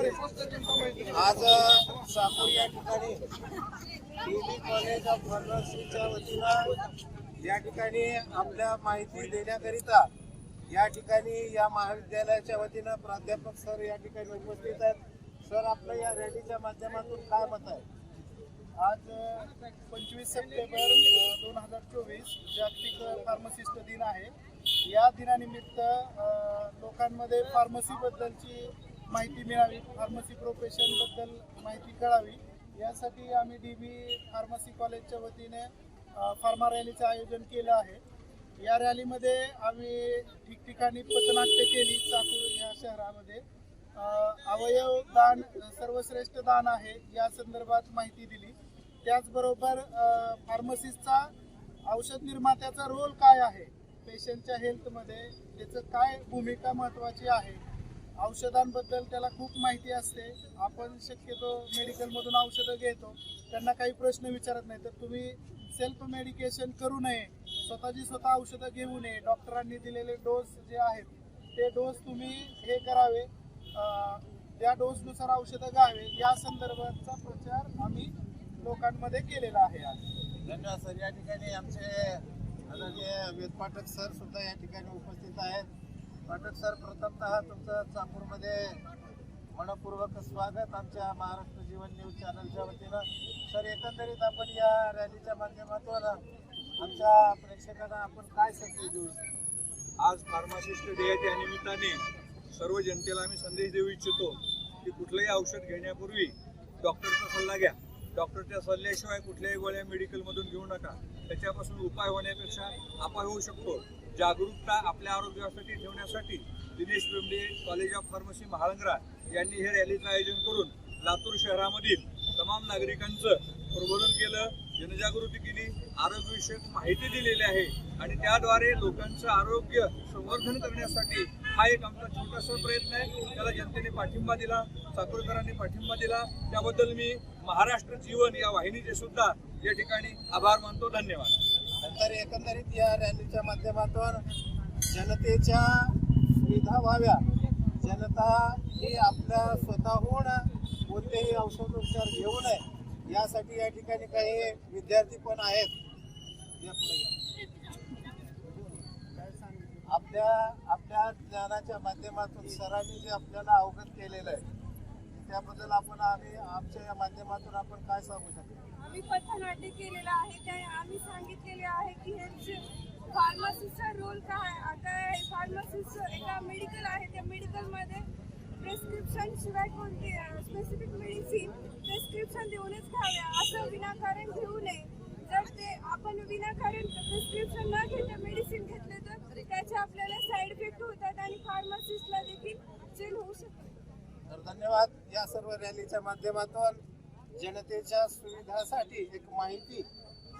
या ठिकाणी dB college of फार्मसीच्या वतीनं या ठिकाणी आपल्या माहिती देण्याकरिता या ठिकाणी या महाविद्यालयाच्या वतीनं प्राध्यापक सर या ठिकाणी उपस्थित आहेत. सर आपलं या रॅलीच्या माध्यमातून काय मत आहे? आज पंचवीस सप्टेंबर दोन हजार चोवीस जागतिक फार्मसिस्ट दिन आहे. या दिनानिमित्त लोकांमध्ये फार्मसीबद्दलची माहिती मिळावी फार्मसी प्रोफेशनबद्दल माहिती कळावी. यासाठी आम्ही डी बी फार्मसी कॉलेजच्या वतीने फार्मा रॅलीचं आयोजन केलं आहे. या रॅलीमध्ये आम्ही ठिकठिकाणी पथनाट्य केली चाकूर या शहरामध्ये. अवयव दान सर्वश्रेष्ठ दान आहे या संदर्भात माहिती दिली. त्याचबरोबर फार्मसिस्टचा औषध निर्मात्याचा रोल काय आहे? पेशंटच्या हेल्थमध्ये त्याचं काय भूमिका महत्त्वाची आहे? औषधांबद्दल त्याला खूप माहिती असते. आपण शक्यतो मेडिकलमधून औषधं घेतो. त्यांना काही प्रश्न विचारत नाही. तर तुम्ही सेल्फ मेडिकेशन करू नये. स्वतःची स्वतः औषधं घेऊ नये. डॉक्टरांनी दिलेले डोस जे आहेत ते डोस तुम्ही हे करावे. त्या डोसनुसार औषधं घ्यावे. या संदर्भाचा प्रचार आम्ही लोकांमध्ये केलेला आहे आज. धन्यवाद सर. या ठिकाणी आमचे आदरणीय वेद सर सुद्धा या ठिकाणी उपस्थित आहेत. पाठक सर प्रथमतः तुमचं चाकूरमध्ये मनपूर्वक स्वागत आमच्या महाराष्ट्र जीवन न्यूज चॅनलच्या वतीनं. सर एकंदरीत आपण या रॅलीच्या माध्यमातून आमच्या प्रेक्षकांना आपण काय संदेश देऊ? आज फार्मासिस्ट डेच्या निमित्ताने सर्व जनतेला आम्ही संदेश देऊ इच्छितो की कुठलंही औषध घेण्यापूर्वी डॉक्टरचा सल्ला घ्या. डॉक्टरच्या सल्ल्याशिवाय कुठल्याही गोळ्या मेडिकलमधून घेऊ नका. त्याच्यापासून उपाय होण्यापेक्षा अपाय होऊ शकतो. जागरूकता आपल्या आरोग्यासाठी ठेवण्यासाठी Dinesh Bembde college of pharmacy Mahalangra यांनी हे रॅलीचं आयोजन करून लातूर शहरामधील तमाम नागरिकांचं प्रबोधन केलं जनजागृती केली आरोग्यविषयक माहिती दिलेली आहे. आणि त्याद्वारे लोकांचं आरोग्य संवर्धन करण्यासाठी हा एक आमचा छोटासा प्रयत्न आहे. त्याला जनतेने पाठिंबा दिला चाकूरकरांनी पाठिंबा दिला. त्याबद्दल मी महाराष्ट्र जीवन या वाहिनीचे सुद्धा या ठिकाणी आभार मानतो. धन्यवाद. नंतर एकंदरीत या रॅलीच्या माध्यमातून जनतेच्या सुविधा व्हाव्या. जनता ही आपल्या स्वतःहून कोणतेही औषधोपचार घेऊ नये यासाठी या ठिकाणी काही विद्यार्थी पण आहेत. आपल्या आपल्या ज्ञानाच्या माध्यमातून सरांनी जे आपल्याला अवगत केलेलं आहे त्याबद्दल आपण आम्ही आमच्या या माध्यमातून आपण काय सांगू शकतो? आम्ही पथनाट्य केलेलं आहे त्या आम्ही सांगितलेले आहे की हे फार्मासिस्टचा रोल काय आता फार्मासिस्ट एका मेडिकल आहे त्या मेडिकलमध्ये प्रेस्क्रिप्शन शिवाय कोणते स्पेसिफिक मेडिसिन प्रेस्क्रिप्शन देऊनच खाव्या असं विनाकारण घेऊ नये. जर ते आपण विनाकारण प्रेस्क्रिप्शन न घेता मेडिसिन घेतले तर त्याचे आपल्याला साईड इफेक्ट होतात आणि फार्मासिस्टला देखील जेल होऊ शकतो. तर धन्यवाद या सर्व रॅलीच्या माध्यमातून. जनतेच्या सुविधासाठी एक माहिती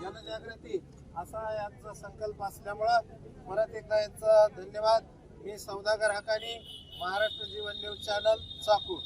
जनजागृती असा यांचा संकल्प असल्यामुळं परत एकदा यांचा धन्यवाद. मी सौदागर हकानी महाराष्ट्र जीवन न्यूज चॅनल चाकूर.